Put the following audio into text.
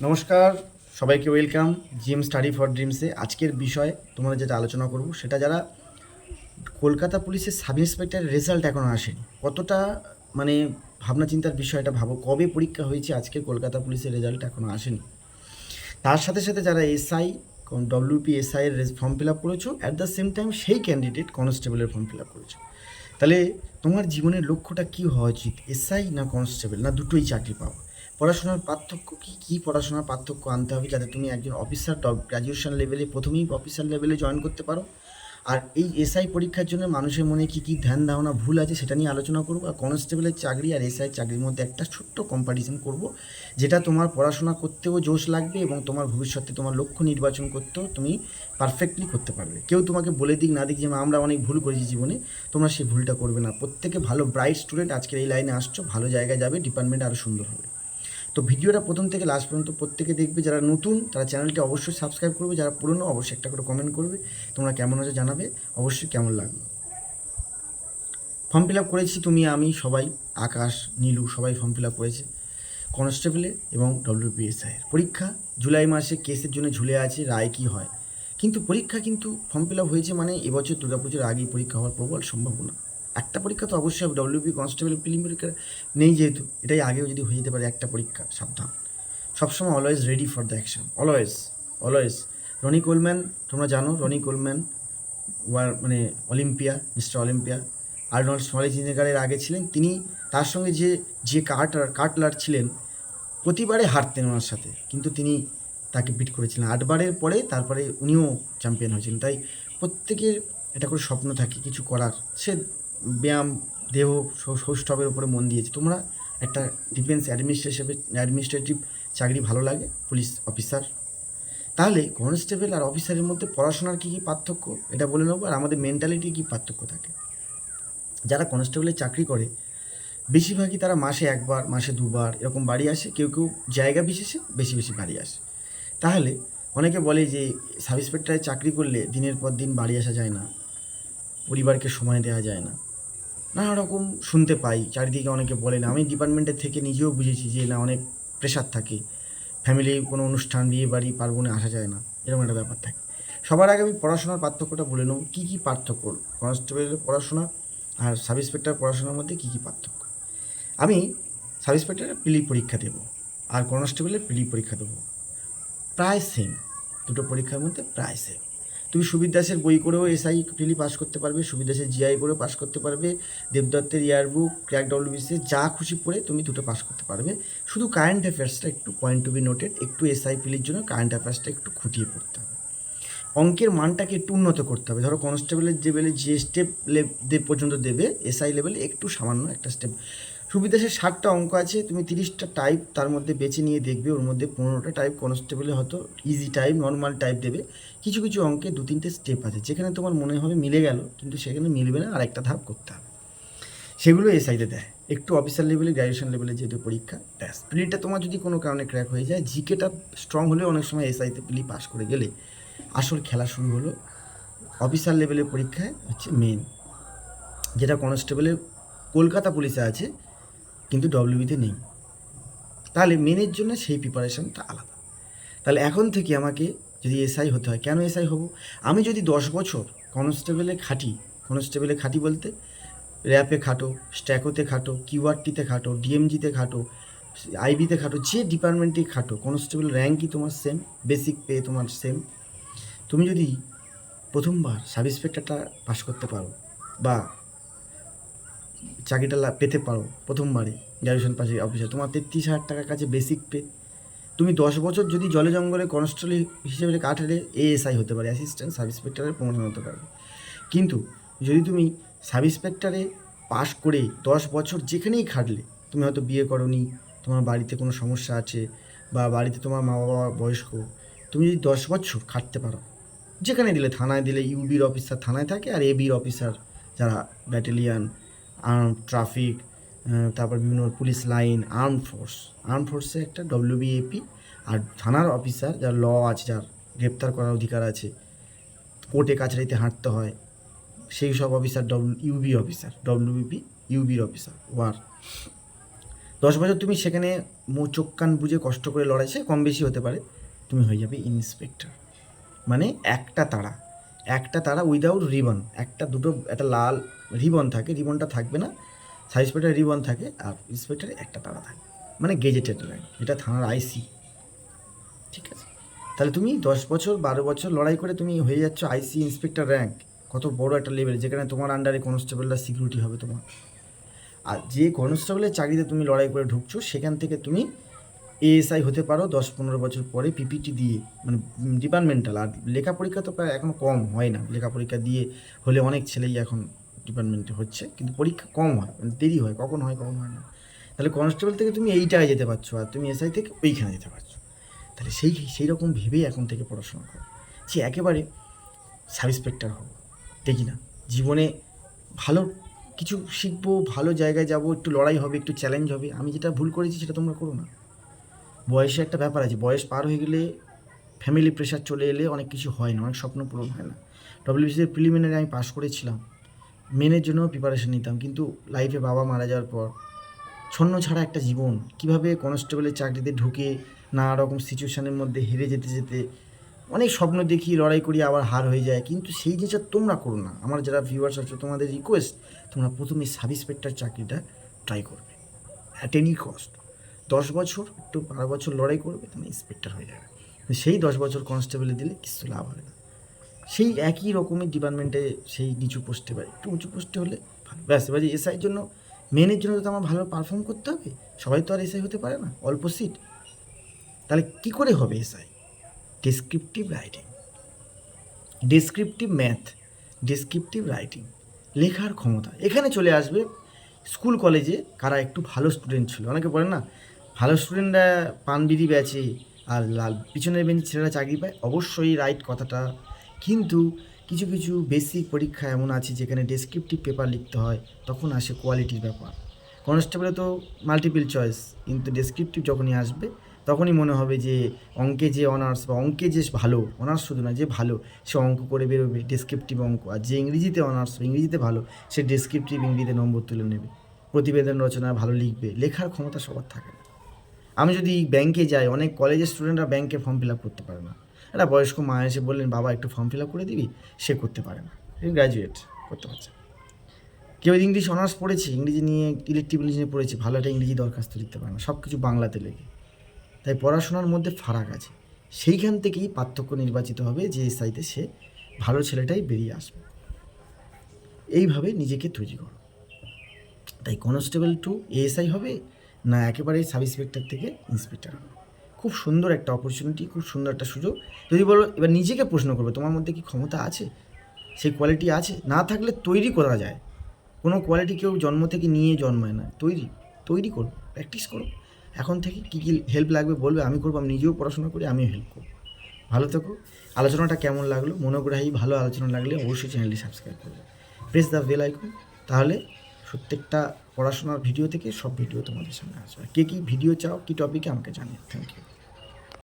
নমস্কার, সবাইকে welcome gym study for ড্রিমসে। আজকের বিষয় তোমরা যেটা আলোচনা করব, সেটা যারা কলকাতা পুলিশের সাব ইন্সপেক্টরের রেজাল্ট এখনও আসেনি, কতটা মানে ভাবনা চিন্তার বিষয়টা ভাবো, কবে পরীক্ষা হয়েছে আজকের কলকাতা পুলিশের রেজাল্ট এখনও আসেনি? তার সাথে সাথে যারা এসআই ডব্লিউপি এসআই এর ফর্ম ফিল আপ করেছ অ্যাট দ্য সেম টাইম সেই ক্যান্ডিডেট কনস্টেবলের ফর্ম ফিল আপ করেছ। তাহলে তোমার জীবনের লক্ষ্যটা কী হওয়া উচিত এসআই না কনস্টেবল না দুটোই চাকরি পাওয়া? পড়াশোনার পার্থক্য কী? কী পড়াশোনার পার্থক্য আনতে হবে যাতে তুমি একজন অফিসার টপ গ্র্যাজুয়েশন লেভেলে প্রথমেই অফিসার লেভেলে জয়েন করতে পারো? আর এই এসআই পরীক্ষার জন্য মানুষের মনে কী কী ধ্যান ধারণা ভুল আছে সেটা নিয়ে আলোচনা করব? আর কনস্টেবলের চাকরি আর এসআই চাকরির মধ্যে একটা ছোট্ট কম্পারিজন করব, যেটা তোমার পড়াশোনা করতেও জোশ লাগবে এবং তোমার ভবিষ্যতে তোমার লক্ষ্য নির্বাচন করতেও তুমি পারফেক্টলি করতে পারবে। কেউ তোমাকে বলে দিক না দিক যে আমরা অনেক ভুল করেছি জীবনে, তোমরা সেই ভুলটা করবে না। প্রত্যেকে ভালো ব্রাইট স্টুডেন্ট আজকের এই লাইনে আসছো, ভালো জায়গায় যাবে ডিপার্টমেন্ট আরও সুন্দর হবে। তো ভিডিওটা প্রথম থেকে লাস্ট পর্যন্ত প্রত্যেকে দেখবে, যারা নতুন, তারা চ্যানেলটি অবশ্যই সাবস্ক্রাইব করবে, যারা পুরনো, অবশ্যই একটা করে কমেন্ট করবে, তোমরা কেমন আছে জানাবে, অবশ্যই কেমন লাগবে ফর্ম ফিল আপ করেছি তুমি, আমি, সবাই, আকাশ, নীলু, সবাই ফর্ম ফিল আপ করেছে। কনস্টেবলে এবং ডব্লিউপিএসআইয়ের পরীক্ষা জুলাই মাসে কেসের জন্য ঝুলে আছে, রায় কী হয়? কিন্তু পরীক্ষা কিন্তু ফর্ম ফিল আপ হয়েছে মানে এবছর দুর্গাপুজোর আগেই পরীক্ষা হওয়ার প্রবল সম্ভাবনা। একটা পরীক্ষা তো অবশ্যই হবে ডব্লিউপি কনস্টেবল পরীক্ষা নেই যেহেতু, এটাই আগেও যদি হয়ে যেতে পারে একটা পরীক্ষা, সাবধান। সবসময় always ready for the action always always Ronnie Coleman, তোমরা জানো রনি কোলম্যান, ওয়ার মানে অলিম্পিয়া, মিস্টার অলিম্পিয়া। আর্নল্ড সোয়ালিজিনেগারের আগে ছিলেন, তিনি তার সঙ্গে যে যে কার্টার, কাটলার ছিলেন, প্রতিবারে হারতেন ওনার সাথে, কিন্তু তিনি তাকে বিট করেছিলেন। আটবারের পরে তারপরে উনিও চ্যাম্পিয়ন হয়েছিলেন, তাই প্রত্যেকের এটা করে স্বপ্ন থাকে, কিছু করার। সে ব্যায়াম, দেহ সৌষ্ঠবের উপরে মন দিয়েছে। তোমরা একটা ডিফেন্স অ্যাডমিনিস্ট্রেশন অ্যাডমিনিস্ট্রেটিভ চাকরি ভালো লাগে পুলিশ অফিসার তাহলে কনস্টেবল আর অফিসারের মধ্যে পড়াশোনার কী কী পার্থক্য? এটা বলে নেব। আর আমাদের মেন্টালিটি কী পার্থক্য থাকে? যারা কনস্টেবলের চাকরি করে, বেশিরভাগই তারা মাসে একবার, মাসে দুবার এরকম বাড়ি আসে। কেউ কেউ জায়গা বিশেষে বেশি বেশি বাড়ি আসে। তাহলে অনেকে বলে যে সাব ইন্সপেক্টরে চাকরি করলে দিনের পর দিন বাড়ি আসা যায় না। পরিবারকে সময় দেওয়া যায় না। নানা রকম শুনতে পাই, চারিদিকে অনেকে বলে না। আমি ডিপার্টমেন্টের থেকে নিজেও বুঝেছি যে না, অনেক প্রেশার থাকে। ফ্যামিলি কোনো অনুষ্ঠান, বিয়ে বাড়ি, পার্বণে আসা যায় না। এরকম একটা ব্যাপার থাকে। সবার আগে আমি পড়াশোনার পার্থক্যটা বলে নেব। কী কী পার্থক্য? কনস্টেবলের পড়াশোনা আর সাব ইন্সপেক্টর পড়াশোনার মধ্যে কী কী পার্থক্য? আমি সাব ইন্সপেক্টরের পিলি পরীক্ষা দেবো আর কনস্টেবলের পিলি পরীক্ষা দেবো। প্রায় সেম দুটো পরীক্ষার মধ্যে প্রায় সেম তুমি সুবিদাসের বই করেও এসআই পিলি পাস করতে পারবে সুবিদাসের জিআই করেও পাস করতে পারবে, দেবদত্তের ইয়ারবুক ক্র্যাক ডব্লিউবিসি যা খুশি পড়ে তুমি দুটো পাস করতে পারবে। শুধু কারেন্ট অ্যাফেয়ার্সটা একটু পয়েন্ট টু বি নোটেড একটু এসআই পিলির জন্য কারেন্ট অ্যাফেয়ার্সটা একটু খুঁটিয়ে পড়তে হবে। অঙ্কের মানটাকে একটু উন্নত করতে হবে। ধরো কনস্টেবলের লেভেলে যে স্টেপ পর্যন্ত দেবে এসআই লেভেলে একটু সামান্য একটা স্টেপ সুবিধাসের ষাটটা অঙ্ক আছে, তুমি তিরিশটা টাইপ তার মধ্যে বেছে নিয়ে দেখবে, ওর মধ্যে পনেরোটা টাইপ কনস্টেবলে হয়তো ইজি টাইপ নর্মাল টাইপ দেবে। কিছু কিছু অঙ্কে দু, তিনটে স্টেপ আছে, যেখানে তোমার মনে হবে মিলে গেল, কিন্তু সেখানে মিলবে না আর একটা ধাপ করতে হবে। সেগুলো এসআইতে দেয়। একটু অফিসার লেভেলে গ্র্যাজুয়েশন লেভেলে যেহেতু পরীক্ষা, ব্যাস। প্রিলিটা তোমার যদি কোনো কারণে ক্র্যাক হয়ে যায় জিকেটা স্ট্রং হলেও অনেক সময় এসআইতে প্রিলি পাস করে গেলে আসল খেলা শুরু হলো অফিসার লেভেলের পরীক্ষায় হচ্ছে মেন যেটা কনস্টেবলের কলকাতা পুলিশে আছে কিন্তু ডব্লিউবিতে নেই। তাহলে মেনের জন্য সেই প্রিপারেশনটা আলাদা। তাহলে এখন থেকে আমাকে যদি এসআই হতে হয়, কেন এসআই হব? আমি যদি দশ বছর কনস্টেবলে খাটি কনস্টেবলে খাটি বলতে র্যাপে খাটো স্ট্যাকোতে খাটো কিউআরটিতে খাটো ডিএমজিতে খাটো আইবিতে খাটো, যে ডিপার্টমেন্টেই খাটো কনস্টেবল র্যাঙ্কই তোমার সেম বেসিক পে তোমার সেম তুমি যদি প্রথমবার সাব ইন্সপেক্টরটা পাস করতে পারো, বা চাকরিটা পেতে পারো প্রথমবারে গ্র্যাজুয়েশন পাশে অফিসে তোমার তেত্রিশ হাজার টাকার কাছে বেসিক পে তুমি দশ বছর যদি জলে জঙ্গলে কনস্টেবল হিসেবে কাটালে এএসআই হতে পারে অ্যাসিস্ট্যান্ট সাব ইন্সপেক্টরের প্রমোশন হতে পারবে কিন্তু যদি তুমি সাব ইন্সপেক্টরে পাশ করে দশ বছর যেখানেই খাটলে, তুমি হয়তো বিয়ে করনি, তোমার বাড়িতে কোনো সমস্যা আছে বা বাড়িতে তোমার মা বাবা বয়স্ক, তুমি যদি দশ বছর খাটতে পারো, যেখানে দিলে থানায় দিলে ইউবির অফিসার থানায় থাকে আর এবির অফিসার যারা ব্যাটালিয়ান ট্রাফিক তারপর বিভিন্ন police line arm force arm ফোর্সে একটা ডব্লিউবিএপি আর থানার অফিসার যার ল আছে, যার গ্রেপ্তার করার অধিকার আছে কোর্টে কাছারিতে হাঁটতে হয়, সেই সব officer W UV officer WBP ইউবির অফিসার ওয়ার। দশ বছর তুমি সেখানে চোখ কান বুঝে কষ্ট করে লড়াইছে, কম বেশি হতে পারে, তুমি হয়ে যাবে ইন্সপেক্টর মানে একটা তারা। একটা তারা উইদাউট রিবন একটা দুটো, একটা লাল রিবন থাকে রিবনটা থাকবে না সাব ইন্সপেক্টর রিবন থাকে আর ইন্সপেক্টরে একটা তারা থাকে মানে গেজেটেড র্যাঙ্ক এটা থানার আইসি ঠিক আছে? তাহলে তুমি দশ বছর, বারো বছর লড়াই করে তুমি হয়ে যাচ্ছ আইসি ইন্সপেক্টর র্যাঙ্ক কত বড় একটা লেভেল যেখানে তোমার আন্ডারে কনস্টেবলরা সিকিউরিটি হবে তোমার। আর যে কনস্টেবলের চাকরিতে তুমি লড়াই করে ঢুকছো, সেখান থেকে তুমি এএসআই হতে পারো, দশ পনেরো বছর পরে পিপিটি দিয়ে মানে ডিপার্টমেন্টাল আর লেখা পরীক্ষা তো প্রায় এখন কম হয় না। লেখা পরীক্ষা দিয়ে হলে অনেক ছেলেই এখন ডিপার্টমেন্টে হচ্ছে, কিন্তু পরীক্ষা কম হয় মানে দেরি হয়, কখন হয় কখন হয় না। তাহলে কনস্টেবল থেকে তুমি এইটায় যেতে পারছ, আর তুমি এসআই থেকে ওইখানে যেতে পারছ। তাহলে সেই সেই রকম ভেবেই এখন থেকে পড়াশোনা করো। যে একেবারে সাব ইন্সপেক্টর হব, দেখি না। জীবনে ভালো কিছু শিখব, ভালো জায়গায় যাব, একটু লড়াই হবে, একটু চ্যালেঞ্জ হবে, আমি যেটা ভুল করেছি সেটা তোমরা করো না। বয়সে একটা ব্যাপার আছে, বয়স পার হয়ে গেলে ফ্যামিলি প্রেশার চলে এলে অনেক কিছু হয় না, অনেক স্বপ্ন পূরণ হয় না। ডব্লিউবিসির প্রিলিমিনারি আমি পাশ করেছিলাম, মেনের জন্য প্রিপারেশন নিতাম, কিন্তু লাইফে বাবা মারা যাওয়ার পর ছন্ন ছাড়া একটা জীবন, কীভাবে কনস্টেবলের চাকরিতে ঢুকে নানা রকম সিচুয়েশানের মধ্যে হেরে যেতে যেতে অনেক স্বপ্ন দেখি, লড়াই করি, আবার হার হয়ে যায়, কিন্তু সেই জিনিসটা তোমরা করো না। আমার যারা ভিউয়ার্স আছে, তোমাদের রিকোয়েস্ট তোমরা প্রথমে সাব ইন্সপেক্টর চাকরিটা ট্রাই করবে অ্যাট এনি কস্ট দশ বছর একটু বারো বছর লড়াই করবে, তুমি ইন্সপেক্টর হয়ে যাবে। সেই দশ বছর কনস্টেবলে দিলে কিছু লাভ হবে না। সেই একই রকমের ডিপার্টমেন্টে সেই নিচু পোস্টে বা একটু উঁচু পোস্টে হলে ভালো। ব্যাস, এবার এসআইয়ের জন্য মেনের জন্য তো আমার ভালো পারফর্ম করতে হবে। সবাই তো আর এসআই হতে পারে না, অল্প সিট তাহলে কি করে হবে SI descriptive writing descriptive math descriptive writing লেখার ক্ষমতা। এখানে চলে আসবে স্কুল কলেজে কারা একটু ভালো স্টুডেন্ট ছিল, অনেকে বলেন না ভালো স্টুডেন্টরা পানবিড়ি বেচে আর লাল, পিছনের বেঞ্চে ছেলেরা চাকরি পায়, অবশ্যই রাইট কথাটা। কিন্তু কিছু কিছু বেসিক পরীক্ষা এমন আছে যেখানে ডেসক্রিপটিভ পেপার লিখতে হয়, তখন আসে কোয়ালিটির ব্যাপার। কনস্টেবলে তো মাল্টিপল চয়েস কিন্তু ডেসক্রিপটিভ যখনই আসবে, তখনই মনে হবে যে অঙ্কে যে অনার্স বা অঙ্কে যে ভালো অনার্স শুধু না, যে ভালো, সে অঙ্ক করে বেরোবে ডেসক্রিপটিভ অঙ্ক। আর যে ইংরেজিতে অনার্স ইংরেজিতে ভালো, সে ডেসক্রিপটিভ ইংরেজিতে নম্বর তুলে নেবে। প্রতিবেদন রচনা, ভালো লিখবে, লেখার ক্ষমতা সবার থাকে না। আমি যদি ব্যাংকে যাই, অনেক কলেজের স্টুডেন্টরা ব্যাংকে ফর্ম ফিল আপ করতে পারে না। একটা বয়স্ক মা এসে বললেন, বাবা, একটু ফর্ম ফিল আপ করে দিবি? সে করতে পারে না। গ্র্যাজুয়েট করতে পারছে কেউ ইংলিশ অনার্স পড়েছে, ইংরেজি নিয়ে ইলেকট্রিক নিয়ে পড়েছে, ভালো একটা ইংরেজি দরখাস্ত লিখতে পারে না সব কিছু বাংলাতে লেগে তাই পড়াশোনার মধ্যে ফারাক আছে। সেইখান থেকেই পার্থক্য নির্বাচিত হবে যে এসআইতে সে ভালো ছেলেটাই বেরিয়ে আসবে। এইভাবে নিজেকে তৈরি করো। তাই কনস্টেবল টু এএসআই হবে না একেবারে সাব ইন্সপেক্টর থেকে ইন্সপেক্টর। খুব সুন্দর একটা অপরচুনিটি খুব সুন্দর একটা সুযোগ। যদি বলো, এবার নিজেকে প্রশ্ন করবে, তোমার মধ্যে কি ক্ষমতা আছে? সেই কোয়ালিটি আছে? না থাকলে তৈরি করা যায়। কোনো কোয়ালিটি কেউ জন্ম থেকে নিয়ে জন্মায় না। তৈরি তৈরি করো প্র্যাকটিস করো। এখন থেকে কী কী হেল্প লাগবে বলবে, আমি করব, আমি নিজেও পড়াশোনা করি, আমিও হেল্প করব। ভালো থেকো। আলোচনাটা কেমন লাগল? মনোগ্রাহী, ভালো আলোচনা লাগলে অবশ্যই চ্যানেলটি সাবস্ক্রাইব করবে। প্রেস দ্য বেল আইকন তাহলে প্রত্যেকটা পড়াশোনার ভিডিও থেকে সব ভিডিও তোমাদের সামনে আসবে। কে কী ভিডিও চাও, কী টপিকে আমাকে জানিয়ে থ্যাংক ইউ